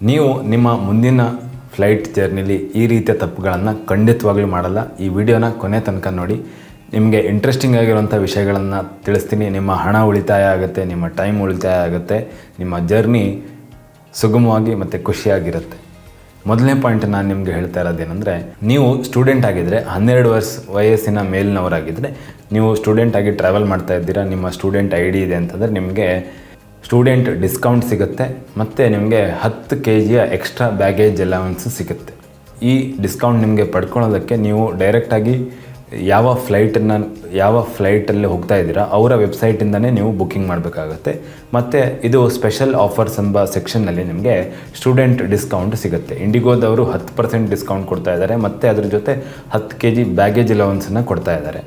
ನೀವು ನಿಮ್ಮ ಮುಂದಿನ ಫ್ಲೈಟ್ ಜರ್ನಿಲಿ ಈ ರೀತಿಯ ತಪ್ಪುಗಳನ್ನು ಖಂಡಿತವಾಗ್ಲೂ ಮಾಡಲ್ಲ. ಈ ವಿಡಿಯೋನ ಕೊನೆ ತನಕ ನೋಡಿ. ನಿಮಗೆ ಇಂಟ್ರೆಸ್ಟಿಂಗ್ ಆಗಿರುವಂಥ ವಿಷಯಗಳನ್ನು ತಿಳಿಸ್ತೀನಿ. ನಿಮ್ಮ ಹಣ ಉಳಿತಾಯ ಆಗುತ್ತೆ, ನಿಮ್ಮ ಟೈಮ್ ಉಳಿತಾಯ ಆಗುತ್ತೆ, ನಿಮ್ಮ ಜರ್ನಿ ಸುಗಮವಾಗಿ ಮತ್ತು ಖುಷಿಯಾಗಿರುತ್ತೆ. ಮೊದಲನೇ ಪಾಯಿಂಟ್ ನಾನು ನಿಮಗೆ ಹೇಳ್ತಾ ಇರೋದೇನೆಂದರೆ, ನೀವು ಸ್ಟೂಡೆಂಟ್ ಆಗಿದ್ದರೆ ಹನ್ನೆರಡು ವರ್ಷ ವಯಸ್ಸಿನ ಮೇಲಿನವರಾಗಿದ್ದರೆ ನೀವು ಸ್ಟೂಡೆಂಟ್ ಆಗಿ ಟ್ರಾವೆಲ್ ಮಾಡ್ತಾ ಇದ್ದೀರಾ, ನಿಮ್ಮ ಸ್ಟೂಡೆಂಟ್ ಐ ಡಿ ಇದೆ ಅಂತಂದರೆ ನಿಮಗೆ ಸ್ಟೂಡೆಂಟ್ ಡಿಸ್ಕೌಂಟ್ ಸಿಗುತ್ತೆ ಮತ್ತು ನಿಮಗೆ ಹತ್ತು ಕೆ ಜಿಯ ಎಕ್ಸ್ಟ್ರಾ ಬ್ಯಾಗೇಜ್ ಅಲವೆನ್ಸು ಸಿಗುತ್ತೆ. ಈ ಡಿಸ್ಕೌಂಟ್ ನಿಮಗೆ ಪಡ್ಕೊಳ್ಳೋದಕ್ಕೆ ನೀವು ಡೈರೆಕ್ಟಾಗಿ ಯಾವ ಫ್ಲೈಟನ್ನು ಯಾವ ಫ್ಲೈಟಲ್ಲಿ ಹೋಗ್ತಾ ಇದ್ದೀರಾ ಅವರ ವೆಬ್ಸೈಟಿಂದನೇ ನೀವು ಬುಕ್ಕಿಂಗ್ ಮಾಡಬೇಕಾಗತ್ತೆ. ಮತ್ತು ಇದು ಸ್ಪೆಷಲ್ ಆಫರ್ಸ್ ಎಂಬ ಸೆಕ್ಷನ್ನಲ್ಲಿ ನಿಮಗೆ ಸ್ಟೂಡೆಂಟ್ ಡಿಸ್ಕೌಂಟ್ ಸಿಗುತ್ತೆ. ಇಂಡಿಗೋದವರು ಹತ್ತು ಪರ್ಸೆಂಟ್ ಡಿಸ್ಕೌಂಟ್ ಕೊಡ್ತಾ ಇದ್ದಾರೆ, ಮತ್ತು ಅದ್ರ ಜೊತೆ ಹತ್ತು ಕೆ ಜಿ ಬ್ಯಾಗೇಜ್ ಅಲವೆನ್ಸನ್ನು ಕೊಡ್ತಾ ಇದ್ದಾರೆ.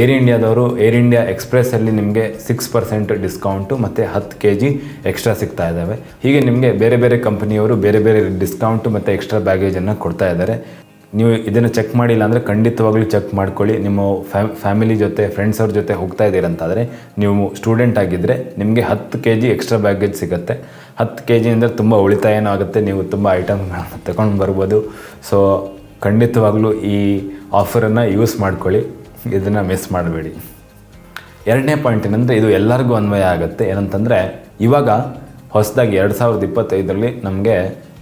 ಏರ್ ಇಂಡಿಯಾದವರು ಏರ್ ಇಂಡಿಯಾ ಎಕ್ಸ್ಪ್ರೆಸ್ಸಲ್ಲಿ ನಿಮಗೆ ಸಿಕ್ಸ್ ಪರ್ಸೆಂಟ್ ಡಿಸ್ಕೌಂಟು ಮತ್ತು ಹತ್ತು ಕೆ ಜಿ ಎಕ್ಸ್ಟ್ರಾ ಸಿಗ್ತಾ ಇದ್ದಾವೆ ಹೀಗೆ ನಿಮಗೆ ಬೇರೆ ಬೇರೆ ಕಂಪನಿಯವರು ಬೇರೆ ಬೇರೆ ಡಿಸ್ಕೌಂಟು ಮತ್ತು ಎಕ್ಸ್ಟ್ರಾ ಬ್ಯಾಗೇಜನ್ನು ಕೊಡ್ತಾ ಇದ್ದಾರೆ ನೀವು ಇದನ್ನು ಚೆಕ್ ಮಾಡಿಲ್ಲ ಅಂದರೆ ಖಂಡಿತವಾಗ್ಲೂ ಚೆಕ್ ಮಾಡ್ಕೊಳ್ಳಿ. ನಿಮ್ಮ ಫ್ಯಾ ಫ್ಯಾಮಿಲಿ ಜೊತೆ ಫ್ರೆಂಡ್ಸ್ ಅವ್ರ ಜೊತೆ ಹೋಗ್ತಾ ಇದ್ದೀರಂತಾದರೆ ನೀವು ಸ್ಟೂಡೆಂಟ್ ಆಗಿದ್ದರೆ ನಿಮಗೆ ಹತ್ತು ಕೆ ಜಿ ಎಕ್ಸ್ಟ್ರಾ ಬ್ಯಾಗೇಜ್ ಸಿಗುತ್ತೆ. ಹತ್ತು ಕೆ ಜಿ ಅಂದರೆ ತುಂಬ ಉಳಿತಾಯನೂ ಆಗುತ್ತೆ. ನೀವು ತುಂಬ ಐಟಮ್ಗಳನ್ನು ತಗೊಂಡು ಬರ್ಬೋದು. ಸೊ ಖಂಡಿತವಾಗ್ಲೂ ಈ ಆಫರನ್ನು ಯೂಸ್ ಮಾಡ್ಕೊಳ್ಳಿ. ಇದನ್ನು ಮಿಸ್ ಮಾಡಬೇಡಿ. ಎರಡನೇ ಪಾಯಿಂಟ್ ಏನಂದರೆ ಇದು ಎಲ್ಲರಿಗೂ ಅನ್ವಯ ಆಗುತ್ತೆ. ಏನಂತಂದರೆ ಇವಾಗ ಹೊಸದಾಗಿ ಎರಡು ಸಾವಿರದ ಇಪ್ಪತ್ತೈದರಲ್ಲಿ ನಮಗೆ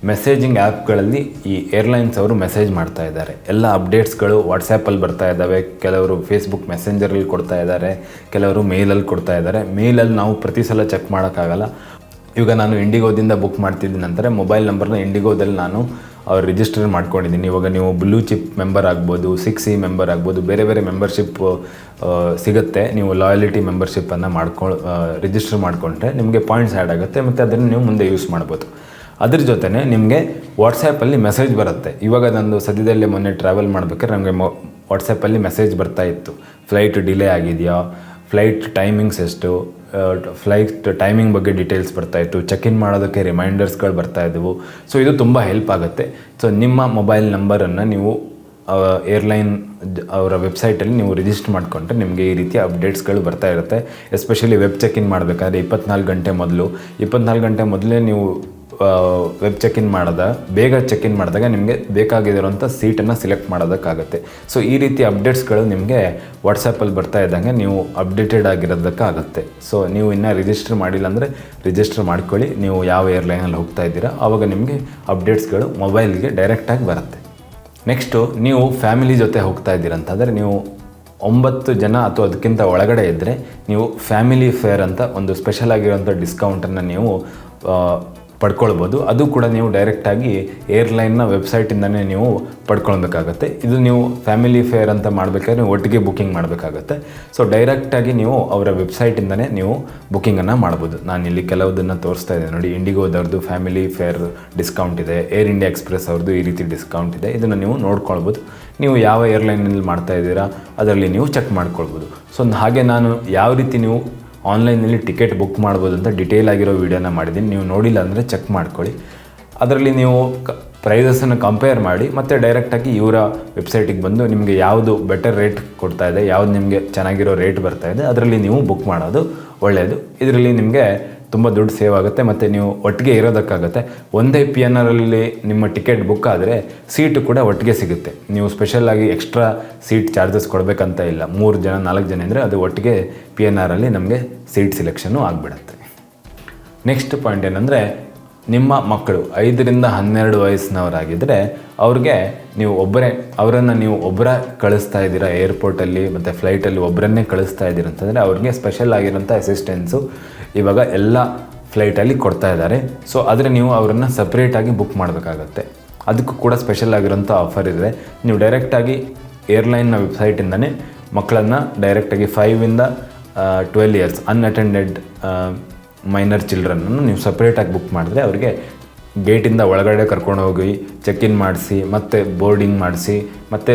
ಮೆಸೇಜಿಂಗ್ ಆ್ಯಪ್ಗಳಲ್ಲಿ ಈ ಏರ್ಲೈನ್ಸ್ ಅವರು ಮೆಸೇಜ್ ಮಾಡ್ತಾ ಇದ್ದಾರೆ. ಎಲ್ಲ ಅಪ್ಡೇಟ್ಸ್ಗಳು ವಾಟ್ಸಪ್ಪಲ್ಲಿ ಬರ್ತಾ ಇದ್ದಾವೆ. ಕೆಲವರು ಫೇಸ್ಬುಕ್ ಮೆಸೆಂಜರಲ್ಲಿ ಕೊಡ್ತಾ ಇದ್ದಾರೆ. ಕೆಲವರು ಮೇಲಲ್ಲಿ ಕೊಡ್ತಾ ಇದ್ದಾರೆ. ಮೇಲಲ್ಲಿ ನಾವು ಪ್ರತಿ ಸಲ ಚೆಕ್ ಮಾಡೋಕ್ಕಾಗಲ್ಲ. ಇವಾಗ ನಾನು ಇಂಡಿಗೋದಿಂದ ಬುಕ್ ಮಾಡ್ತಿದ್ದೀನಿ ಅಂದರೆ ಮೊಬೈಲ್ ನಂಬರ್ನ ಇಂಡಿಗೋದಲ್ಲಿ ನಾನು ಅವ್ರು ರಿಜಿಸ್ಟರ್ ಮಾಡ್ಕೊಂಡಿದ್ದೀನಿ. ಇವಾಗ ನೀವು ಬ್ಲೂ ಚಿಪ್ ಮೆಂಬರ್ ಆಗ್ಬೋದು ಸಿಕ್ಸ್ ಇ ಮೆಂಬರ್ ಆಗ್ಬೋದು, ಬೇರೆ ಬೇರೆ ಮೆಂಬರ್ಶಿಪ್ ಸಿಗುತ್ತೆ. ನೀವು ಲಾಯಲಿಟಿ ಮೆಂಬರ್ಶಿಪ್ಪನ್ನು ಮಾಡ್ಕೊಂಡು ರಿಜಿಸ್ಟರ್ ಮಾಡಿಕೊಂಡ್ರೆ ನಿಮಗೆ ಪಾಯಿಂಟ್ಸ್ ಆ್ಯಡ್ ಆಗುತ್ತೆ ಮತ್ತು ಅದನ್ನು ನೀವು ಮುಂದೆ ಯೂಸ್ ಮಾಡ್ಬೋದು. ಅದ್ರ ಜೊತೆನೇ ನಿಮಗೆ ವಾಟ್ಸಪ್ಪಲ್ಲಿ ಮೆಸೇಜ್ ಬರುತ್ತೆ. ಇವಾಗ ನಂದು ಸದ್ಯದಲ್ಲೇ ಮೊನ್ನೆ ಟ್ರಾವೆಲ್ ಮಾಡಬೇಕಾದ್ರೆ ನಮಗೆ ಮೊ ವಾಟ್ಸಪ್ಪಲ್ಲಿ ಮೆಸೇಜ್ ಬರ್ತಾ ಇತ್ತು. ಫ್ಲೈಟ್ ಡಿಲೇ ಆಗಿದೆಯಾ? ಫ್ಲೈಟ್ ಟೈಮಿಂಗ್ಸ್ ಎಷ್ಟು? ಫ್ಲೈಟ್ ಟೈಮಿಂಗ್ ಬಗ್ಗೆ ಡೀಟೇಲ್ಸ್ ಬರ್ತಾ ಇತ್ತು. ಚೆಕ್ ಇನ್ ಮಾಡೋದಕ್ಕೆ ರಿಮೈಂಡರ್ಸ್ಗಳು ಬರ್ತಾ ಇದ್ದವು ಸೊ ಇದು ತುಂಬ ಹೆಲ್ಪ್ ಆಗುತ್ತೆ. ಸೊ ನಿಮ್ಮ ಮೊಬೈಲ್ ನಂಬರನ್ನು ನೀವು ಏರ್ಲೈನ್ ಅವರ ವೆಬ್ಸೈಟಲ್ಲಿ ನೀವು ರಿಜಿಸ್ಟರ್ ಮಾಡಿಕೊಂಡ್ರೆ ನಿಮಗೆ ಈ ರೀತಿಯ ಅಪ್ಡೇಟ್ಸ್ಗಳು ಬರ್ತಾ ಇರುತ್ತೆ. ಎಸ್ಪೆಷಲಿ ವೆಬ್ ಚೆಕ್ ಇನ್ ಮಾಡಬೇಕಾದ್ರೆ ಇಪ್ಪತ್ನಾಲ್ಕು ಗಂಟೆ ಮೊದಲು. ಇಪ್ಪತ್ನಾಲ್ಕು ಗಂಟೆ ಮೊದಲೇ ನೀವು ವೆಬ್ ಚೆಕ್ ಇನ್ ಮಾಡಿದ, ಬೇಗ ಚೆಕ್ ಇನ್ ಮಾಡಿದಾಗ ನಿಮಗೆ ಬೇಕಾಗಿರೋಂಥ ಸೀಟನ್ನು ಸಿಲೆಕ್ಟ್ ಮಾಡೋದಕ್ಕಾಗುತ್ತೆ. ಸೊ ಈ ರೀತಿ ಅಪ್ಡೇಟ್ಸ್ಗಳು ನಿಮಗೆ ವಾಟ್ಸಪ್ಪಲ್ಲಿ ಬರ್ತಾ ಇದ್ದಂಗೆ ನೀವು ಅಪ್ಡೇಟೆಡ್ ಆಗಿರೋದಕ್ಕಾಗುತ್ತೆ. ಸೊ ನೀವು ಇನ್ನೂ ರಿಜಿಸ್ಟರ್ ಮಾಡಿಲ್ಲ ಅಂದರೆ ರಿಜಿಸ್ಟರ್ ಮಾಡ್ಕೊಳ್ಳಿ. ನೀವು ಯಾವ ಏರ್ಲೈನಲ್ಲಿ ಹೋಗ್ತಾ ಇದ್ದೀರಾ ಆವಾಗ ನಿಮಗೆ ಅಪ್ಡೇಟ್ಸ್ಗಳು ಮೊಬೈಲ್ಗೆ ಡೈರೆಕ್ಟಾಗಿ ಬರುತ್ತೆ. ನೆಕ್ಸ್ಟು ನೀವು ಫ್ಯಾಮಿಲಿ ಜೊತೆ ಹೋಗ್ತಾ ಇದ್ದೀರಂತಂದರೆ ನೀವು ಒಂಬತ್ತು ಜನ ಅಥವಾ ಅದಕ್ಕಿಂತ ಒಳಗಡೆ ಇದ್ದರೆ ನೀವು ಫ್ಯಾಮಿಲಿ ಫೇರ್ ಅಂತ ಒಂದು ಸ್ಪೆಷಲ್ ಆಗಿರೋಂಥ ಡಿಸ್ಕೌಂಟನ್ನು ನೀವು ಪಡ್ಕೊಳ್ಬೋದು. ಅದು ಕೂಡ ನೀವು ಡೈರೆಕ್ಟಾಗಿ ಏರ್ಲೈನ್ನ ವೆಬ್ಸೈಟಿಂದನೇ ನೀವು ಪಡ್ಕೊಳ್ಬೇಕಾಗತ್ತೆ. ಇದು ನೀವು ಫ್ಯಾಮಿಲಿ ಫೇರ್ ಅಂತ ಮಾಡಬೇಕಾದ್ರೆ ನೀವು ಒಟ್ಟಿಗೆ ಬುಕ್ಕಿಂಗ್ ಮಾಡಬೇಕಾಗತ್ತೆ. ಸೊ ಡೈರೆಕ್ಟಾಗಿ ನೀವು ಅವರ ವೆಬ್ಸೈಟಿಂದನೇ ನೀವು ಬುಕ್ಕಿಂಗನ್ನು ಮಾಡ್ಬೋದು. ಇಲ್ಲಿ ಕೆಲವುದನ್ನು ತೋರಿಸ್ತಾ ಇದ್ದೆ ನೋಡಿ ಇಂಡಿಗೋದವ್ರದ್ದು ಫ್ಯಾಮಿಲಿ ಫೇರ್ ಡಿಸ್ಕೌಂಟ್ ಇದೆ. ಏರ್ ಇಂಡಿಯಾ ಎಕ್ಸ್ಪ್ರೆಸ್ ಅವ್ರದ್ದು ಈ ರೀತಿ ಡಿಸ್ಕೌಂಟ್ ಇದೆ. ಇದನ್ನು ನೀವು ನೋಡ್ಕೊಳ್ಬೋದು. ನೀವು ಯಾವ ಏರ್ಲೈನಲ್ಲಿ ಮಾಡ್ತಾ ಇದ್ದೀರಾ, ಅದರಲ್ಲಿ ನೀವು ಚೆಕ್ ಮಾಡ್ಕೊಳ್ಬೋದು. ಸೊ ಹಾಗೆ ನಾನು ಯಾವ ರೀತಿ ನೀವು ಆನ್ಲೈನಲ್ಲಿ ಟಿಕೆಟ್ ಬುಕ್ ಮಾಡ್ಬೋದು ಅಂತ ಡಿಟೇಲ್ ಆಗಿರೋ ವೀಡಿಯೋನ ಮಾಡಿದ್ದೀನಿ. ನೀವು ನೋಡಿಲ್ಲ ಅಂದರೆ ಚೆಕ್ ಮಾಡ್ಕೊಳ್ಳಿ. ಅದರಲ್ಲಿ ನೀವು ಕ ಪ್ರೈಸಸನ್ನು ಕಂಪೇರ್ ಮಾಡಿ, ಮತ್ತು ಡೈರೆಕ್ಟಾಗಿ ಇವರ ವೆಬ್ಸೈಟಿಗೆ ಬಂದು ನಿಮಗೆ ಯಾವುದು ಬೆಟರ್ ರೇಟ್ ಕೊಡ್ತಾ ಇದೆ, ಯಾವುದು ನಿಮಗೆ ಚೆನ್ನಾಗಿರೋ ರೇಟ್ ಬರ್ತಾ ಇದೆ, ಅದರಲ್ಲಿ ನೀವು ಬುಕ್ ಮಾಡೋದು ಒಳ್ಳೆಯದು ಇದರಲ್ಲಿ ನಿಮಗೆ ತುಂಬ ದುಡ್ಡು ಸೇವ್ ಆಗುತ್ತೆ, ಮತ್ತು ನೀವು ಒಟ್ಟಿಗೆ ಇರೋದಕ್ಕಾಗುತ್ತೆ. ಒಂದೇ ಪಿ ಎನ್ ಆರಲ್ಲಿ ನಿಮ್ಮ ಟಿಕೆಟ್ ಬುಕ್ ಆದರೆ ಸೀಟು ಕೂಡ ಒಟ್ಟಿಗೆ ಸಿಗುತ್ತೆ. ನೀವು ಸ್ಪೆಷಲಾಗಿ ಎಕ್ಸ್ಟ್ರಾ ಸೀಟ್ ಚಾರ್ಜಸ್ ಕೊಡಬೇಕಂತ ಇಲ್ಲ. ಮೂರು ಜನ, ನಾಲ್ಕು ಜನ ಅಂದರೆ ಅದು ಒಟ್ಟಿಗೆ ಪಿ ಎನ್ ಆರಲ್ಲಿ ನಮಗೆ ಸೀಟ್ ಸಿಲೆಕ್ಷನ್ನು ಆಗಿಬಿಡುತ್ತೆ. ನೆಕ್ಸ್ಟ್ ಪಾಯಿಂಟ್ ಏನಂದರೆ ನಿಮ್ಮ ಮಕ್ಕಳು ಐದರಿಂದ ಹನ್ನೆರಡು ವಯಸ್ಸಿನವರಾಗಿದ್ದರೆ ಅವ್ರಿಗೆ ನೀವು ಒಬ್ಬರೇ, ಅವರನ್ನು ನೀವು ಒಬ್ಬರ ಕಳಿಸ್ತಾ ಇದ್ದೀರಾ ಏರ್ಪೋರ್ಟಲ್ಲಿ ಮತ್ತು ಫ್ಲೈಟಲ್ಲಿ ಒಬ್ಬರನ್ನೇ ಕಳಿಸ್ತಾ ಇದ್ದೀರ ಅಂತಂದರೆ ಅವ್ರಿಗೆ ಸ್ಪೆಷಲ್ ಆಗಿರೋಂಥ ಅಸಿಸ್ಟೆನ್ಸು ಇವಾಗ ಎಲ್ಲ ಫ್ಲೈಟಲ್ಲಿ ಕೊಡ್ತಾ ಇದ್ದಾರೆ. ಸೊ ಆದರೆ ನೀವು ಅವರನ್ನು ಸಪ್ರೇಟಾಗಿ ಬುಕ್ ಮಾಡಬೇಕಾಗತ್ತೆ. ಅದಕ್ಕೂ ಕೂಡ ಸ್ಪೆಷಲ್ ಆಗಿರೋಂಥ ಆಫರ್ ಇದೆ ನೀವು ಡೈರೆಕ್ಟಾಗಿ ಏರ್ಲೈನ್ನ ವೆಬ್ಸೈಟಿಂದನೇ ಮಕ್ಕಳನ್ನು ಡೈರೆಕ್ಟಾಗಿ ಫೈವಿಂದ ಟ್ವೆಲ್ ಇಯರ್ಸ್ ಅನ್ಅಟೆಂಡೆಡ್ ಮೈನರ್ ಚಿಲ್ಡ್ರನ್ನನ್ನು ನೀವು ಸಪ್ರೇಟಾಗಿ ಬುಕ್ ಮಾಡಿದ್ರೆ ಅವರಿಗೆ ಗೇಟಿಂದ ಒಳಗಡೆ ಕರ್ಕೊಂಡು ಹೋಗಿ ಚೆಕ್ ಇನ್ ಮಾಡಿಸಿ, ಮತ್ತೆ ಬೋರ್ಡಿಂಗ್ ಮಾಡಿಸಿ, ಮತ್ತು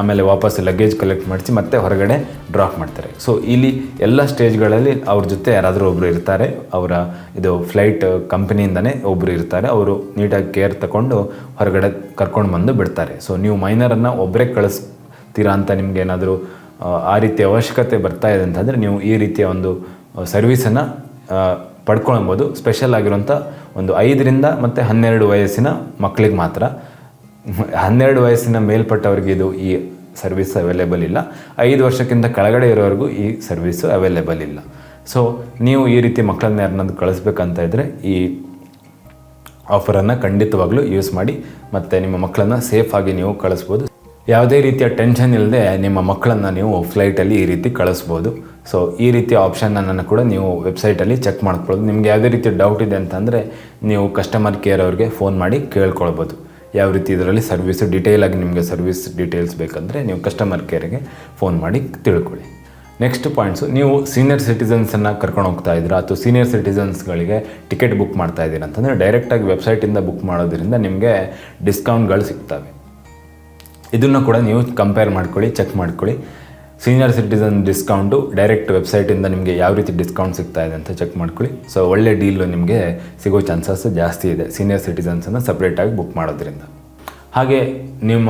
ಆಮೇಲೆ ವಾಪಸ್ ಲಗೇಜ್ ಕಲೆಕ್ಟ್ ಮಾಡಿಸಿ, ಮತ್ತೆ ಹೊರಗಡೆ ಡ್ರಾಪ್ ಮಾಡ್ತಾರೆ. ಸೊ ಇಲ್ಲಿ ಎಲ್ಲ ಸ್ಟೇಜ್ಗಳಲ್ಲಿ ಅವ್ರ ಜೊತೆ ಯಾರಾದರೂ ಒಬ್ಬರು ಇರ್ತಾರೆ, ಅವರ ಇದು ಫ್ಲೈಟ್ ಕಂಪ್ನಿಯಿಂದನೇ ಒಬ್ಬರು ಇರ್ತಾರೆ, ಅವರು ನೀಟಾಗಿ ಕೇರ್ ತಗೊಂಡು ಹೊರಗಡೆ ಕರ್ಕೊಂಡು ಬಂದು ಬಿಡ್ತಾರೆ. ಸೊ ನೀವು ಮೈನರನ್ನು ಒಬ್ಬರೇ ಕಳಿಸ್ತೀರಾ ಅಂತ ನಿಮಗೇನಾದರೂ ಆ ರೀತಿಯ ಅವಶ್ಯಕತೆ ಬರ್ತಾ ಇದೆ ಅಂತಂದರೆ ನೀವು ಈ ರೀತಿಯ ಒಂದು ಸರ್ವಿಸನ್ನು ಪಡ್ಕೊಳ್ಬೋದು. ಸ್ಪೆಷಲ್ ಆಗಿರುವಂಥ ಒಂದು ಐದರಿಂದ ಮತ್ತು ಹನ್ನೆರಡು ವಯಸ್ಸಿನ ಮಕ್ಕಳಿಗೆ ಮಾತ್ರ. ಹನ್ನೆರಡು ವಯಸ್ಸಿನ ಮೇಲ್ಪಟ್ಟವ್ರಿಗೆ ಇದು ಈ ಸರ್ವಿಸ್ ಅವೈಲೇಬಲ್ ಇಲ್ಲ. ಐದು ವರ್ಷಕ್ಕಿಂತ ಕೆಳಗಡೆ ಇರೋವರೆಗೂ ಈ ಸರ್ವಿಸ್ ಅವೈಲೇಬಲ್ ಇಲ್ಲ. ಸೊ ನೀವು ಈ ರೀತಿ ಮಕ್ಕಳನ್ನ ಯಾರನ್ನಾದ್ರು ಕಳಿಸ್ಬೇಕಂತ ಇದ್ದರೆ ಈ ಆಫರನ್ನು ಖಂಡಿತವಾಗ್ಲೂ ಯೂಸ್ ಮಾಡಿ, ಮತ್ತು ನಿಮ್ಮ ಮಕ್ಕಳನ್ನು ಸೇಫಾಗಿ ನೀವು ಕಳಿಸ್ಬೋದು. ಯಾವುದೇ ರೀತಿಯ ಟೆನ್ಷನ್ ಇಲ್ಲದೆ ನಿಮ್ಮ ಮಕ್ಕಳನ್ನು ನೀವು ಫ್ಲೈಟಲ್ಲಿ ಈ ರೀತಿ ಕಳಿಸ್ಬೋದು. ಸೊ ಈ ರೀತಿಯ ನನ್ನನ್ನು ಕೂಡ ನೀವು ವೆಬ್ಸೈಟಲ್ಲಿ ಚೆಕ್ ಮಾಡ್ಕೊಳ್ಳೋದು. ನಿಮ್ಗೆ ಯಾವುದೇ ರೀತಿ ಡೌಟ್ ಇದೆ ಅಂತಂದರೆ ನೀವು ಕಸ್ಟಮರ್ ಕೇರ್ ಅವ್ರಿಗೆ ಫೋನ್ ಮಾಡಿ ಕೇಳ್ಕೊಳ್ಬೋದು. ಯಾವ ರೀತಿ ಇದರಲ್ಲಿ ಸರ್ವಿಸು ಡಿಟೇಲಾಗಿ ನಿಮಗೆ ಸರ್ವಿಸ್ ಡೀಟೇಲ್ಸ್ ಬೇಕಂದರೆ ನೀವು ಕಸ್ಟಮರ್ ಕೇರಿಗೆ ಫೋನ್ ಮಾಡಿ ತಿಳ್ಕೊಳ್ಳಿ. ನೆಕ್ಸ್ಟ್ ಪಾಯಿಂಟ್ಸು ನೀವು ಸೀನಿಯರ್ ಸಿಟಿಸನ್ಸನ್ನು ಕರ್ಕೊಂಡು ಹೋಗ್ತಾ ಇದ್ದೀರಾ ಅಥವಾ ಸೀನಿಯರ್ ಸಿಟಿಸನ್ಸ್ಗಳಿಗೆ ಟಿಕೆಟ್ ಬುಕ್ ಮಾಡ್ತಾ ಇದ್ದೀರಾ ಅಂತಂದರೆ ಡೈರೆಕ್ಟಾಗಿ ವೆಬ್ಸೈಟಿಂದ ಬುಕ್ ಮಾಡೋದ್ರಿಂದ ನಿಮಗೆ ಡಿಸ್ಕೌಂಟ್ಗಳು ಸಿಗ್ತವೆ. ಇದನ್ನು ಕೂಡ ನೀವು ಕಂಪೇರ್ ಮಾಡ್ಕೊಳ್ಳಿ ಚೆಕ್ ಮಾಡ್ಕೊಳ್ಳಿ. ಸೀನಿಯರ್ ಸಿಟಿಸನ್ ಡಿಸ್ಕೌಂಟು ಡೈರೆಕ್ಟ್ ವೆಬ್ಸೈಟಿಂದ ನಿಮಗೆ ಯಾವ ರೀತಿ ಡಿಸ್ಕೌಂಟ್ ಸಿಗ್ತಾ ಇದೆ ಅಂತ ಚೆಕ್ ಮಾಡ್ಕೊಳ್ಳಿ. ಸೊ ಒಳ್ಳೆ ಡೀಲು ನಿಮಗೆ ಸಿಗೋ ಚಾನ್ಸಸ್ ಜಾಸ್ತಿ ಇದೆ. ಸೀನಿಯರ್ ಸಿಟಿಸನ್ಸನ್ನು ಸಪ್ರೇಟಾಗಿ ಬುಕ್ ಮಾಡೋದ್ರಿಂದ. ಹಾಗೆ ನಿಮ್ಮ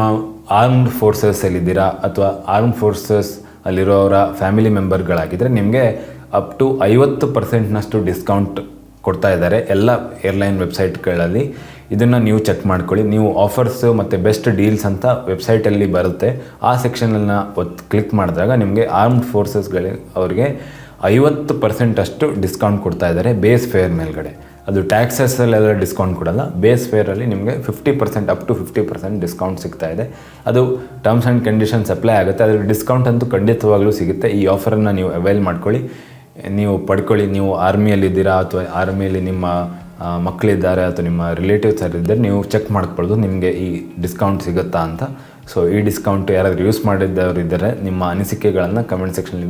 ಆರ್ಮ್ಡ್ ಫೋರ್ಸಸ್ಸಲ್ಲಿದ್ದೀರಾ ಅಥವಾ ಆರ್ಮ್ಡ್ ಫೋರ್ಸಸ್ ಅಲ್ಲಿರೋರ ಫ್ಯಾಮಿಲಿ ಮೆಂಬರ್ಗಳಾಗಿದ್ದರೆ ನಿಮಗೆ ಅಪ್ ಟು ಐವತ್ತು ಪರ್ಸೆಂಟ್ನಷ್ಟು ಡಿಸ್ಕೌಂಟ್ ಕೊಡ್ತಾ ಇದ್ದಾರೆ ಎಲ್ಲ ಏರ್ಲೈನ್ ವೆಬ್ಸೈಟ್ಗಳಲ್ಲಿ ಇದನ್ನು ನೀವು ಚೆಕ್ ಮಾಡ್ಕೊಳ್ಳಿ. ನೀವು ಆಫರ್ಸ್ ಮತ್ತು ಬೆಸ್ಟ್ ಡೀಲ್ಸ್ ಅಂತ ವೆಬ್ಸೈಟಲ್ಲಿ ಬರುತ್ತೆ. ಆ ಸೆಕ್ಷನನ್ನು ಒತ್ತು ಕ್ಲಿಕ್ ಮಾಡಿದಾಗ ನಿಮಗೆ ಆರ್ಮ್ಡ್ ಫೋರ್ಸಸ್ಗಳಿಗೆ ಅವರಿಗೆ ಐವತ್ತು ಪರ್ಸೆಂಟ್ ಅಷ್ಟು ಡಿಸ್ಕೌಂಟ್ ಕೊಡ್ತಾ ಇದ್ದಾರೆ ಬೇಸ್ ಫೇರ್ ಮೇಲ್ಗಡೆ. ಅದು ಟ್ಯಾಕ್ಸಸ್ಸಲ್ಲೆಲ್ಲ ಡಿಸ್ಕೌಂಟ್ ಕೊಡಲ್ಲ. ಬೇಸ್ ಫೇರಲ್ಲಿ ನಿಮಗೆ fifty percent up to fifty percent discount ಸಿಗ್ತಾ ಇದೆ. ಅದು ಟರ್ಮ್ಸ್ ಆ್ಯಂಡ್ ಕಂಡೀಷನ್ಸ್ ಅಪ್ಲೈ ಆಗುತ್ತೆ. ಅದ್ರ ಡಿಸ್ಕೌಂಟ್ ಅಂತೂ ಖಂಡಿತವಾಗ್ಲೂ ಸಿಗುತ್ತೆ. ಈ ಆಫರನ್ನು ನೀವು ಅವೈಲ್ ಮಾಡ್ಕೊಳ್ಳಿ. ನೀವು ಪಡ್ಕೊಳ್ಳಿ. ನೀವು ಆರ್ಮಿಯಲ್ಲಿದ್ದೀರಾ ಅಥವಾ ಆರ್ಮಿಯಲ್ಲಿ ನಿಮ್ಮ ಮಕ್ಕಳಿದ್ದಾರೆ ಅಥವಾ ನಿಮ್ಮ ರಿಲೇಟಿವ್ಸ್ ಯಾರಿದ್ದರೆ, ನೀವು ಚೆಕ್ ಮಾಡ್ಕೊಳ್ಳೋದು ನಿಮಗೆ ಈ ಡಿಸ್ಕೌಂಟ್ ಸಿಗುತ್ತಾ ಅಂತ. ಸೊ ಈ ಡಿಸ್ಕೌಂಟ್ ಯಾರಾದರೂ ಯೂಸ್ ಮಾಡಿದ್ದವರು ಇದ್ದರೆ, ನಿಮ್ಮ ಅನಿಸಿಕೆಗಳನ್ನು ಕಮೆಂಟ್ ಸೆಕ್ಷನಲ್ಲಿ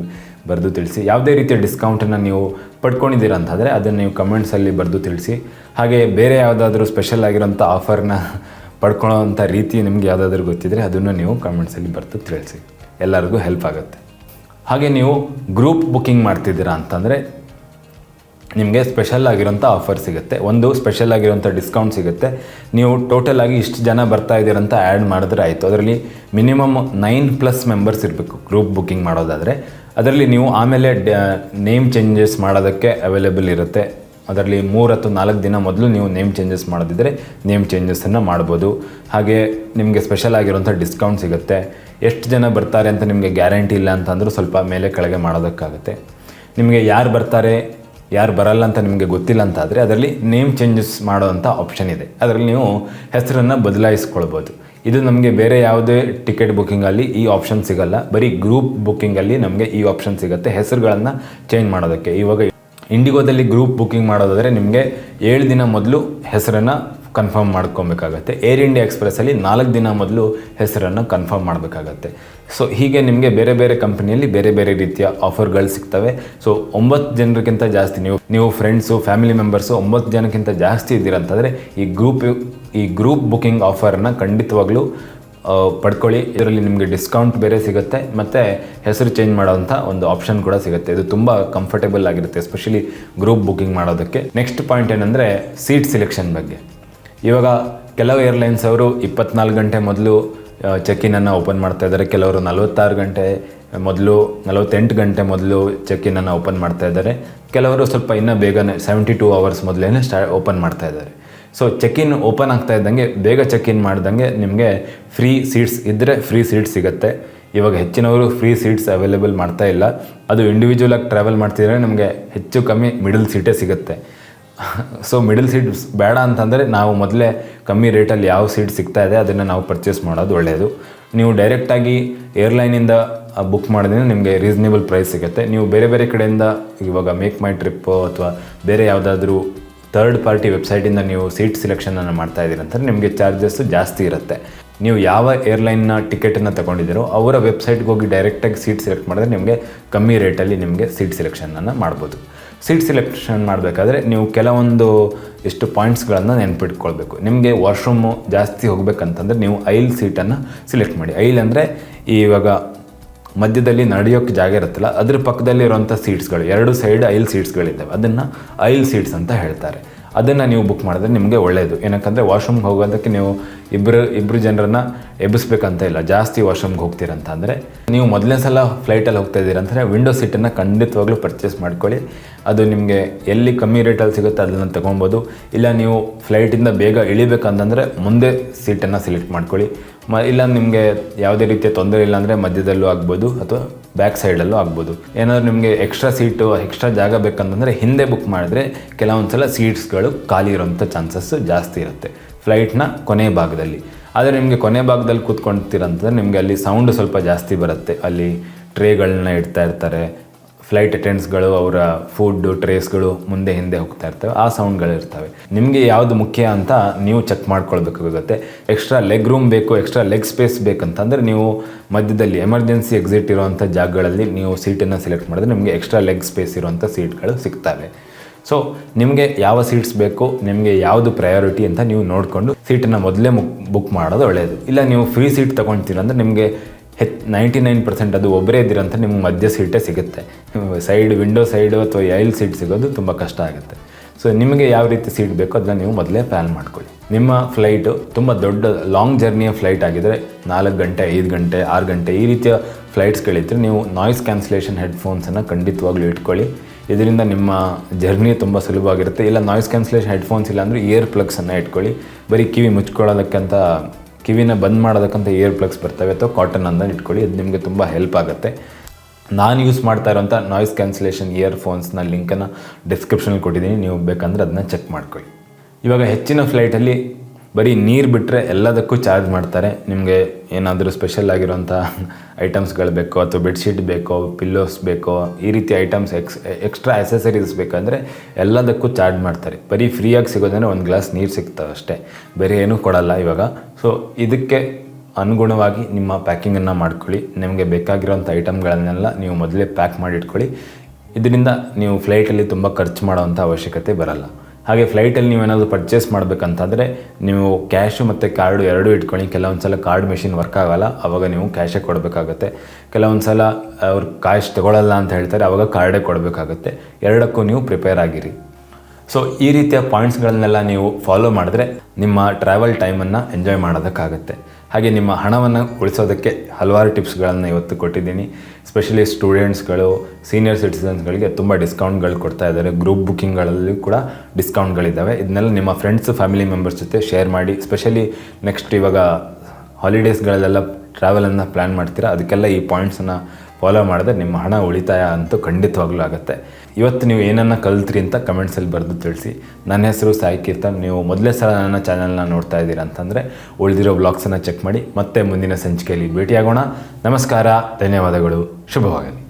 ಬರೆದು ತಿಳಿಸಿ. ಯಾವುದೇ ರೀತಿಯ ಡಿಸ್ಕೌಂಟನ್ನು ನೀವು ಪಡ್ಕೊಂಡಿದ್ದೀರಾ ಅಂತಂದರೆ ಅದನ್ನು ನೀವು ಕಮೆಂಟ್ಸಲ್ಲಿ ಬರೆದು ತಿಳಿಸಿ. ಹಾಗೆ ಬೇರೆ ಯಾವುದಾದ್ರೂ ಸ್ಪೆಷಲ್ ಆಗಿರೋಂಥ ಆಫರ್ನ ಪಡ್ಕೊಳ್ಳೋವಂಥ ರೀತಿ ನಿಮ್ಗೆ ಯಾವುದಾದ್ರೂ ಗೊತ್ತಿದ್ದರೆ ಅದನ್ನು ನೀವು ಕಮೆಂಟ್ಸಲ್ಲಿ ಬರೆದು ತಿಳಿಸಿ. ಎಲ್ಲರಿಗೂ ಹೆಲ್ಪ್ ಆಗುತ್ತೆ. ಹಾಗೆ ನೀವು ಗ್ರೂಪ್ ಬುಕ್ಕಿಂಗ್ ಮಾಡ್ತಿದ್ದೀರಾ ಅಂತಂದರೆ ನಿಮಗೆ ಸ್ಪೆಷಲ್ ಆಗಿರೋಂಥ ಆಫರ್ ಸಿಗುತ್ತೆ. ಒಂದು ಸ್ಪೆಷಲ್ ಆಗಿರೋಂಥ ಡಿಸ್ಕೌಂಟ್ ಸಿಗುತ್ತೆ. ನೀವು ಟೋಟಲ್ ಆಗಿ ಇಷ್ಟು ಜನ ಬರ್ತಾ ಇದ್ದೀರಂತ ಆ್ಯಡ್ ಮಾಡಿದ್ರೆ ಆಯಿತು. ಅದರಲ್ಲಿ ಮಿನಿಮಮ್ ನೈನ್ ಪ್ಲಸ್ ಮೆಂಬರ್ಸ್ ಇರಬೇಕು ಗ್ರೂಪ್ ಬುಕ್ಕಿಂಗ್ ಮಾಡೋದಾದರೆ. ಅದರಲ್ಲಿ ನೀವು ಆಮೇಲೆ ನೇಮ್ ಚೇಂಜಸ್ ಮಾಡೋದಕ್ಕೆ ಅವೈಲೇಬಲ್ ಇರುತ್ತೆ. ಅದರಲ್ಲಿ ಮೂರು ಅಥವಾ ನಾಲ್ಕು ದಿನ ಮೊದಲು ನೀವು ನೇಮ್ ಚೇಂಜಸ್ ಮಾಡೋದಿದ್ದರೆ ನೇಮ್ ಚೇಂಜಸನ್ನು ಮಾಡ್ಬೋದು. ಹಾಗೆ ನಿಮಗೆ ಸ್ಪೆಷಲ್ ಆಗಿರೋಂಥ ಡಿಸ್ಕೌಂಟ್ ಸಿಗುತ್ತೆ. ಎಷ್ಟು ಜನ ಬರ್ತಾರೆ ಅಂತ ನಿಮಗೆ ಗ್ಯಾರಂಟಿ ಇಲ್ಲ ಅಂತಂದರೂ ಸ್ವಲ್ಪ ಮೇಲೆ ಕೆಳಗೆ ಮಾಡೋದಕ್ಕಾಗುತ್ತೆ. ನಿಮಗೆ ಯಾರು ಬರ್ತಾರೆ ಯಾರು ಬರಲ್ಲ ಅಂತ ನಿಮಗೆ ಗೊತ್ತಿಲ್ಲ ಅಂತ ಆದರೆ ಅದರಲ್ಲಿ ನೇಮ್ ಚೇಂಜಸ್ ಮಾಡೋವಂಥ ಆಪ್ಷನ್ ಇದೆ. ಅದರಲ್ಲಿ ನೀವು ಹೆಸರನ್ನು ಬದಲಾಯಿಸ್ಕೊಳ್ಬೋದು. ಇದು ನಮಗೆ ಬೇರೆ ಯಾವುದೇ ಟಿಕೆಟ್ ಬುಕ್ಕಿಂಗಲ್ಲಿ ಈ ಆಪ್ಷನ್ ಸಿಗಲ್ಲ. ಬರೀ ಗ್ರೂಪ್ ಬುಕ್ಕಿಂಗಲ್ಲಿ ನಮಗೆ ಈ ಆಪ್ಷನ್ ಸಿಗುತ್ತೆ. ಹೆಸರುಗಳನ್ನು ಚೇಂಜ್ ಮಾಡೋದಕ್ಕೆ. ಇವಾಗ ಇಂಡಿಗೋದಲ್ಲಿ ಗ್ರೂಪ್ ಬುಕ್ಕಿಂಗ್ ಮಾಡೋದಾದರೆ ನಿಮಗೆ ಏಳು ದಿನ ಮೊದಲು ಹೆಸರನ್ನು ಕನ್ಫರ್ಮ್ ಮಾಡ್ಕೊಬೇಕಾಗತ್ತೆ. ಏರ್ ಇಂಡಿಯಾ ಎಕ್ಸ್ಪ್ರೆಸ್ಸಲ್ಲಿ ನಾಲ್ಕು ದಿನ ಮೊದಲು ಹೆಸರನ್ನು ಕನ್ಫರ್ಮ್ ಮಾಡಬೇಕಾಗತ್ತೆ. ಸೊ ಹೀಗೆ ನಿಮಗೆ ಬೇರೆ ಬೇರೆ ಕಂಪ್ನಿಯಲ್ಲಿ ಬೇರೆ ಬೇರೆ ರೀತಿಯ ಆಫರ್ಗಳು ಸಿಗ್ತವೆ. ಸೊ ಒಂಬತ್ತು ಜನರಿಗಿಂತ ಜಾಸ್ತಿ ನೀವು ನೀವು ಫ್ರೆಂಡ್ಸು ಫ್ಯಾಮಿಲಿ ಮೆಂಬರ್ಸು ಒಂಬತ್ತು ಜನಕ್ಕಿಂತ ಜಾಸ್ತಿ ಇದ್ದೀರಂತಂದರೆ ಈ ಗ್ರೂಪ್ ಈ ಗ್ರೂಪ್ ಬುಕ್ಕಿಂಗ್ ಆಫರನ್ನು ಖಂಡಿತವಾಗ್ಲೂ ಪಡ್ಕೊಳ್ಳಿ. ಇದರಲ್ಲಿ ನಿಮಗೆ ಡಿಸ್ಕೌಂಟ್ ಬೇರೆ ಸಿಗುತ್ತೆ. ಮತ್ತು ಹೆಸರು ಚೇಂಜ್ ಮಾಡೋವಂಥ ಒಂದು ಆಪ್ಷನ್ ಕೂಡ ಸಿಗುತ್ತೆ. ಇದು ತುಂಬ ಕಂಫರ್ಟೇಬಲ್ ಆಗಿರುತ್ತೆ ಎಸ್ಪೆಷಲಿ ಗ್ರೂಪ್ ಬುಕ್ಕಿಂಗ್ ಮಾಡೋದಕ್ಕೆ. ನೆಕ್ಸ್ಟ್ ಪಾಯಿಂಟ್ ಏನಂದರೆ ಸೀಟ್ ಸಿಲೆಕ್ಷನ್ ಬಗ್ಗೆ. ಇವಾಗ ಕೆಲವು ಏರ್ಲೈನ್ಸ್ ಅವರು ಇಪ್ಪತ್ನಾಲ್ಕು ಗಂಟೆ ಮೊದಲು ಚೆಕ್ ಇನನ್ನು ಓಪನ್ ಮಾಡ್ತಾ ಇದ್ದಾರೆ. ಕೆಲವರು ನಲವತ್ತಾರು ಗಂಟೆ ಮೊದಲು, ನಲವತ್ತೆಂಟು ಗಂಟೆ ಮೊದಲು ಚೆಕ್ ಇನನ್ನು ಓಪನ್ ಮಾಡ್ತಾ ಇದ್ದಾರೆ. ಕೆಲವರು ಸ್ವಲ್ಪ ಇನ್ನೂ ಬೇಗನೆ ಸೆವೆಂಟಿ ಟೂ ಅವರ್ಸ್ ಮೊದಲೇ ಸ್ಟಾ ಓಪನ್ ಮಾಡ್ತಾ ಇದ್ದಾರೆ. ಸೊ ಚೆಕ್ ಇನ್ ಓಪನ್ ಆಗ್ತಾ ಇದ್ದಂಗೆ, ಬೇಗ ಚೆಕ್ಕಿನ್ ಮಾಡ್ದಂಗೆ ನಿಮಗೆ ಫ್ರೀ ಸೀಟ್ಸ್ ಇದ್ದರೆ ಫ್ರೀ ಸೀಟ್ಸ್ ಸಿಗುತ್ತೆ. ಇವಾಗ ಹೆಚ್ಚಿನವರು ಫ್ರೀ ಸೀಟ್ಸ್ ಅವೈಲೇಬಲ್ ಮಾಡ್ತಾ ಇಲ್ಲ. ಅದು ಇಂಡಿವಿಜುವಲ್ ಆಗಿ ಟ್ರಾವೆಲ್ ಮಾಡ್ತಿದ್ರೆ ನಮಗೆ ಹೆಚ್ಚು ಕಮ್ಮಿ ಮಿಡಲ್ ಸೀಟೇ ಸಿಗುತ್ತೆ. ಸೊ ಮಿಡಲ್ ಸೀಟ್ಸ್ ಬೇಡ ಅಂತಂದರೆ ನಾವು ಮೊದಲೇ ಕಮ್ಮಿ ರೇಟಲ್ಲಿ ಯಾವ ಸೀಟ್ ಸಿಗ್ತಾ ಇದೆ ಅದನ್ನು ನಾವು ಪರ್ಚೇಸ್ ಮಾಡೋದು ಒಳ್ಳೆಯದು ನೀವು ಡೈರೆಕ್ಟಾಗಿ ಏರ್ಲೈನಿಂದ ಬುಕ್ ಮಾಡಿದ್ರೆ ನಿಮಗೆ ರೀಸನೇಬಲ್ ಪ್ರೈಸ್ ಸಿಗುತ್ತೆ. ನೀವು ಬೇರೆ ಬೇರೆ ಕಡೆಯಿಂದ ಇವಾಗ ಮೇಕ್ ಮೈ ಟ್ರಿಪ್ಪು ಅಥವಾ ಬೇರೆ ಯಾವುದಾದ್ರೂ ಥರ್ಡ್ ಪಾರ್ಟಿ ವೆಬ್ಸೈಟಿಂದ ನೀವು ಸೀಟ್ ಸಿಲೆಕ್ಷನನ್ನು ಮಾಡ್ತಾ ಇದ್ದೀರಿ ಅಂತಂದರೆ ನಿಮಗೆ ಚಾರ್ಜಸ್ಸು ಜಾಸ್ತಿ ಇರುತ್ತೆ. ನೀವು ಯಾವ ಏರ್ಲೈನ್ನ ಟಿಕೆಟನ್ನು ತಗೊಂಡಿದ್ದೀರೋ ಅವರ ವೆಬ್ಸೈಟ್ಗೆ ಹೋಗಿ ಡೈರೆಕ್ಟಾಗಿ ಸೀಟ್ ಸೆಲೆಕ್ಟ್ ಮಾಡಿದ್ರೆ ನಿಮಗೆ ಕಮ್ಮಿ ರೇಟಲ್ಲಿ ನಿಮಗೆ ಸೀಟ್ ಸಿಲೆಕ್ಷನನ್ನು ಮಾಡ್ಬೋದು. ಸೀಟ್ ಸೆಲೆಕ್ಷನ್ ಮಾಡಬೇಕಾದ್ರೆ ನೀವು ಕೆಲವೊಂದು ಎಷ್ಟು ಪಾಯಿಂಟ್ಸ್ಗಳನ್ನು ನೆನಪಿಟ್ಕೊಳ್ಬೇಕು. ನಿಮಗೆ ವಾಶ್ರೂಮು ಜಾಸ್ತಿ ಹೋಗಬೇಕಂತಂದರೆ ನೀವು ಐಲ್ ಸೀಟನ್ನು ಸಿಲೆಕ್ಟ್ ಮಾಡಿ. ಐಲ್ ಅಂದರೆ ಇವಾಗ ಮಧ್ಯದಲ್ಲಿ ನಡೆಯೋಕ್ಕೆ ಜಾಗ ಇರುತ್ತಲ್ಲ, ಅದ್ರ ಪಕ್ಕದಲ್ಲಿ ಇರುವಂಥ ಸೀಟ್ಸ್ಗಳು ಎರಡು ಸೈಡ್ ಐಲ್ ಸೀಟ್ಸ್ಗಳಿದ್ದಾವೆ ಅದನ್ನು ಐಲ್ ಸೀಟ್ಸ್ ಅಂತ ಹೇಳ್ತಾರೆ. ಅದನ್ನು ನೀವು ಬುಕ್ ಮಾಡಿದ್ರೆ ನಿಮಗೆ ಒಳ್ಳೆಯದು ಏನಕ್ಕಂದರೆ ವಾಶ್ರೂಮ್ಗೆ ಹೋಗೋದಕ್ಕೆ ನೀವು ಇಬ್ಬರು ಇಬ್ಬರು ಜನರನ್ನ ಎಬ್ಬಿಸ್ಬೇಕಂತ ಇಲ್ಲ, ಜಾಸ್ತಿ ವಾಶ್ರೂಮ್ಗೆ ಹೋಗ್ತೀರಂತ ಅಂದರೆ, ನೀವು ಮೊದಲನೇ ಸಲ ಫ್ಲೈಟಲ್ಲಿ ಹೋಗ್ತಾ ಇದ್ದೀರಂದರೆ ವಿಂಡೋ ಸೀಟನ್ನು ಖಂಡಿತವಾಗ್ಲೂ ಪರ್ಚೇಸ್ ಮಾಡ್ಕೊಳ್ಳಿ. ಅದು ನಿಮಗೆ ಎಲ್ಲಿ ಕಮ್ಮಿ ರೇಟಲ್ಲಿ ಸಿಗುತ್ತೆ ಅದನ್ನು ತೊಗೊಬೋದು. ಇಲ್ಲ ನೀವು ಫ್ಲೈಟಿಂದ ಬೇಗ ಇಳಿಬೇಕಂತಂದರೆ ಮುಂದೆ ಸೀಟನ್ನು ಸೆಲೆಕ್ಟ್ ಮಾಡ್ಕೊಳ್ಳಿ. ಮ, ಇಲ್ಲ ನಿಮಗೆ ಯಾವುದೇ ರೀತಿಯ ತೊಂದರೆ ಇಲ್ಲ ಅಂದರೆ ಮಧ್ಯದಲ್ಲೂ ಆಗ್ಬೋದು ಅಥವಾ ಬ್ಯಾಕ್ ಸೈಡಲ್ಲೂ ಆಗ್ಬೋದು. ಏನಾದರೂ ನಿಮಗೆ ಎಕ್ಸ್ಟ್ರಾ ಸೀಟು, ಎಕ್ಸ್ಟ್ರಾ ಜಾಗ ಬೇಕಂತಂದರೆ ಹಿಂದೆ ಬುಕ್ ಮಾಡಿದ್ರೆ ಕೆಲವೊಂದು ಸಲ ಸೀಟ್ಸ್ಗಳು ಖಾಲಿ ಇರೋಂಥ ಚಾನ್ಸಸ್ಸು ಜಾಸ್ತಿ ಇರುತ್ತೆ ಫ್ಲೈಟ್ನ ಕೊನೆ ಭಾಗದಲ್ಲಿ. ಆದರೆ ನಿಮಗೆ ಕೊನೆ ಭಾಗದಲ್ಲಿ ಕೂತ್ಕೊಳ್ತೀರಂತಂದರೆ ನಿಮಗೆ ಅಲ್ಲಿ ಸೌಂಡ್ ಸ್ವಲ್ಪ ಜಾಸ್ತಿ ಬರುತ್ತೆ. ಅಲ್ಲಿ ಟ್ರೇಗಳನ್ನ ಇಡ್ತಾ ಇರ್ತಾರೆ ಫ್ಲೈಟ್ ಅಟೆಂಡ್ಸ್ಗಳು ಅವರ ಫುಡ್ಡು ಟ್ರೇಸ್ಗಳು ಮುಂದೆ ಹಿಂದೆ ಹೋಗ್ತಾ ಇರ್ತವೆ. ಆ ಸೌಂಡ್ಗಳು ಇರ್ತವೆ. ನಿಮಗೆ ಯಾವುದು ಮುಖ್ಯ ಅಂತ ನೀವು ಚೆಕ್ ಮಾಡ್ಕೊಳ್ಬೇಕಾಗುತ್ತೆ. ಎಕ್ಸ್ಟ್ರಾ ಲೆಗ್ ರೂಮ್ ಬೇಕು ಎಕ್ಸ್ಟ್ರಾ ಲೆಗ್ ಸ್ಪೇಸ್ ಬೇಕಂತಂದರೆ ನೀವು ಮಧ್ಯದಲ್ಲಿ ಎಮರ್ಜೆನ್ಸಿ ಎಕ್ಸಿಟ್ ಇರುವಂಥ ಜಾಗಗಳಲ್ಲಿ ನೀವು ಸೀಟನ್ನು ಸೆಲೆಕ್ಟ್ ಮಾಡಿದ್ರೆ ನಿಮಗೆ ಎಕ್ಸ್ಟ್ರಾ ಲೆಗ್ ಸ್ಪೇಸ್ ಇರುವಂಥ ಸೀಟ್ಗಳು ಸಿಗ್ತವೆ. ಸೊ ನಿಮಗೆ ಯಾವ ಸೀಟ್ಸ್ ಬೇಕು, ನಿಮಗೆ ಯಾವುದು ಪ್ರಯಾರಿಟಿ ಅಂತ ನೀವು ನೋಡಿಕೊಂಡು ಸೀಟನ್ನು ಮೊದಲೇ ಬುಕ್ ಮಾಡೋದು ಒಳ್ಳೆಯದು ಇಲ್ಲ ನೀವು ಫ್ರೀ ಸೀಟ್ ತೊಗೊತೀರಂದ್ರೆ ನಿಮಗೆ ಹೆಚ್ ನೈಂಟಿ ನೈನ್ ಪರ್ಸೆಂಟ್ ಅದು ಒಬ್ಬರೇ ಇದ್ದೀರಂತ ನಿಮ್ಮ ಮಧ್ಯ ಸೀಟೇ ಸಿಗುತ್ತೆ. ಸೈಡ್ ವಿಂಡೋ ಸೈಡು ಅಥವಾ ಎಲ್ ಸೀಟ್ ಸಿಗೋದು ತುಂಬ ಕಷ್ಟ ಆಗುತ್ತೆ. ಸೊ ನಿಮಗೆ ಯಾವ ರೀತಿ ಸೀಟ್ ಬೇಕೋ ಅದನ್ನ ನೀವು ಮೊದಲೇ ಪ್ಲ್ಯಾನ್ ಮಾಡ್ಕೊಳ್ಳಿ. ನಿಮ್ಮ ಫ್ಲೈಟು ತುಂಬ ದೊಡ್ಡ ಲಾಂಗ್ ಜರ್ನಿಯ ಫ್ಲೈಟ್ ಆಗಿದ್ದರೆ ನಾಲ್ಕು ಗಂಟೆ, ಐದು ಗಂಟೆ, ಆರು ಗಂಟೆ ಈ ರೀತಿಯ ಫ್ಲೈಟ್ಸ್ಗಳಿದ್ದರೆ ನೀವು ನಾಯ್ಸ್ ಕ್ಯಾನ್ಸಲೇಷನ್ ಹೆಡ್ಫೋನ್ಸನ್ನು ಖಂಡಿತವಾಗ್ಲೂ ಇಟ್ಕೊಳ್ಳಿ. ಇದರಿಂದ ನಿಮ್ಮ ಜರ್ನಿ ತುಂಬ ಸುಲಭವಾಗಿರುತ್ತೆ. ಇಲ್ಲ ನಾಯ್ಸ್ ಕ್ಯಾನ್ಸಲೇಷನ್ ಹೆಡ್ಫೋನ್ಸ್ ಇಲ್ಲಾಂದರೆ ಇಯರ್ ಪ್ಲಗ್ಸನ್ನು ಇಟ್ಕೊಳ್ಳಿ. ಬರೀ ಕಿವಿ ಮುಚ್ಕೊಳ್ಳೋದಕ್ಕಂತ ಕಿವಿನ ಬಂದ್ ಮಾಡೋದಕ್ಕಂಥ ಇಯರ್ ಪ್ಲಗ್ಸ್ ಬರ್ತವೆ ಅಥವಾ ಕಾಟನ್ ಅಂತ ಇಟ್ಕೊಳ್ಳಿ, ಅದು ನಿಮಗೆ ತುಂಬ ಹೆಲ್ಪ್ ಆಗುತ್ತೆ. ನಾನು ಯೂಸ್ ಮಾಡ್ತಾ ಇರೋಂಥ ನಾಯ್ಸ್ ಕ್ಯಾನ್ಸಲೇಷನ್ ಇಯರ್ ಫೋನ್ಸ್ನ ಲಿಂಕನ್ನು ಡಿಸ್ಕ್ರಿಪ್ಷನಲ್ಲಿ ಕೊಟ್ಟಿದ್ದೀನಿ, ನೀವು ಬೇಕಂದರೆ ಅದನ್ನ ಚೆಕ್ ಮಾಡ್ಕೊಳ್ಳಿ. ಇವಾಗ ಹೆಚ್ಚಿನ ಫ್ಲೈಟಲ್ಲಿ ಬರೀ ನೀರು ಬಿಟ್ಟರೆ ಎಲ್ಲದಕ್ಕೂ ಚಾರ್ಜ್ ಮಾಡ್ತಾರೆ. ನಿಮಗೆ ಏನಾದರೂ ಸ್ಪೆಷಲ್ ಆಗಿರೋಂಥ ಐಟಮ್ಸ್ಗಳು ಬೇಕೋ ಅಥವಾ ಬೆಡ್ಶೀಟ್ ಬೇಕೋ ಪಿಲ್ಲೋಸ್ ಬೇಕೋ, ಈ ರೀತಿ ಐಟಮ್ಸ್ ಎಕ್ಸ್ ಎಕ್ಸ್ಟ್ರಾ ಅಸೆಸರೀಸ್ ಬೇಕಂದರೆ ಎಲ್ಲದಕ್ಕೂ ಚಾರ್ಜ್ ಮಾಡ್ತಾರೆ. ಬರೀ ಫ್ರೀಯಾಗಿ ಸಿಗೋದಂದರೆ ಒಂದು ಗ್ಲಾಸ್ ನೀರು ಸಿಗ್ತವೆ ಅಷ್ಟೇ. ಬೇರೆ ಏನೂ ಕೊಡಲ್ಲ ಇವಾಗ. ಸೊ ಇದಕ್ಕೆ ಅನುಗುಣವಾಗಿ ನಿಮ್ಮ ಪ್ಯಾಕಿಂಗನ್ನು ಮಾಡ್ಕೊಳ್ಳಿ. ನಿಮಗೆ ಬೇಕಾಗಿರೋಂಥ ಐಟಮ್ಗಳನ್ನೆಲ್ಲ ನೀವು ಮೊದಲೇ ಪ್ಯಾಕ್ ಮಾಡಿ ಇಟ್ಕೊಳ್ಳಿ ಇದರಿಂದ ನೀವು ಫ್ಲೈಟಲ್ಲಿ ತುಂಬ ಖರ್ಚು ಮಾಡುವಂಥ ಅವಶ್ಯಕತೆ ಬರಲ್ಲ. ಹಾಗೆ ಫ್ಲೈಟಲ್ಲಿ ನೀವೇನಾದರೂ ಪರ್ಚೇಸ್ ಮಾಡಬೇಕಂತಂದರೆ ನೀವು ಕ್ಯಾಶು ಮತ್ತು ಕಾರ್ಡು ಎರಡೂ ಇಟ್ಕೊಳ್ಳಿ. ಕೆಲವೊಂದು ಸಲ ಕಾರ್ಡ್ ಮೆಷಿನ್ ವರ್ಕ್ ಆಗೋಲ್ಲ. ಆವಾಗ ನೀವು ಕ್ಯಾಶೇ ಕೊಡಬೇಕಾಗತ್ತೆ. ಕೆಲವೊಂದು ಸಲ ಅವ್ರು ಕ್ಯಾಶ್ ತೊಗೊಳ್ಳಲ್ಲ ಅಂತ ಹೇಳ್ತಾರೆ. ಆವಾಗ ಕಾರ್ಡೇ ಕೊಡಬೇಕಾಗತ್ತೆ. ಎರಡಕ್ಕೂ ನೀವು ಪ್ರಿಪೇರ್ ಆಗಿರಿ. ಸೊ ಈ ರೀತಿಯ ಪಾಯಿಂಟ್ಸ್ಗಳನ್ನೆಲ್ಲ ನೀವು ಫಾಲೋ ಮಾಡಿದ್ರೆ ನಿಮ್ಮ ಟ್ರಾವೆಲ್ ಟೈಮನ್ನು ಎಂಜಾಯ್ ಮಾಡೋದಕ್ಕಾಗುತ್ತೆ. ಹಾಗೆ ನಿಮ್ಮ ಹಣವನ್ನು ಉಳಿಸೋದಕ್ಕೆ ಹಲವಾರು ಟಿಪ್ಸ್ಗಳನ್ನು ಇವತ್ತು ಕೊಟ್ಟಿದ್ದೀನಿ. ಸ್ಪೆಷಲಿ ಸ್ಟೂಡೆಂಟ್ಸ್ಗಳು ಸೀನಿಯರ್ ಸಿಟಿಸನ್ಸ್ಗಳಿಗೆ ತುಂಬ ಡಿಸ್ಕೌಂಟ್ಗಳು ಕೊಡ್ತಾ ಇದ್ದಾರೆ. ಗ್ರೂಪ್ ಬುಕ್ಕಿಂಗ್ಗಳಲ್ಲಿ ಕೂಡ ಡಿಸ್ಕೌಂಟ್ಗಳಿದ್ದಾವೆ ಇದನ್ನೆಲ್ಲ ನಿಮ್ಮ ಫ್ರೆಂಡ್ಸ್ ಫ್ಯಾಮಿಲಿ ಮೆಂಬರ್ಸ್ ಜೊತೆ ಶೇರ್ ಮಾಡಿ. ಸ್ಪೆಷಲಿ ನೆಕ್ಸ್ಟ್ ಇವಾಗ ಹಾಲಿಡೇಸ್ಗಳಲ್ಲೆಲ್ಲ ಟ್ರಾವೆಲನ್ನು ಪ್ಲ್ಯಾನ್ ಮಾಡ್ತೀರಾ? ಅದಕ್ಕೆಲ್ಲ ಈ ಪಾಯಿಂಟ್ಸನ್ನು ಫಾಲೋ ಮಾಡಿದ್ರೆ ನಿಮ್ಮ ಹಣ ಉಳಿತಾಯ ಅಂತೂ ಖಂಡಿತವಾಗ್ಲೂ ಆಗುತ್ತೆ. ಇವತ್ತು ನೀವು ಏನನ್ನು ಕಲ್ತ್ರಿ ಅಂತ ಕಮೆಂಟ್ಸಲ್ಲಿ ಬರೆದು ತಿಳಿಸಿ. ನನ್ನ ಹೆಸರು ಸಾಯಿ ಕೀರ್ತನ್ ನೀವು ಮೊದಲೇ ಸಲ ನನ್ನ ಚಾನಲ್ನ ನೋಡ್ತಾ ಇದ್ದೀರಾ ಅಂತಂದರೆ ಉಳಿದಿರೋ ಬ್ಲಾಗ್ಸನ್ನು ಚೆಕ್ ಮಾಡಿ ಮತ್ತೆ ಮುಂದಿನ ಸಂಚಿಕೆಯಲ್ಲಿ ಭೇಟಿಯಾಗೋಣ. ನಮಸ್ಕಾರ, ಧನ್ಯವಾದಗಳು, ಶುಭವಾಗಲಿ.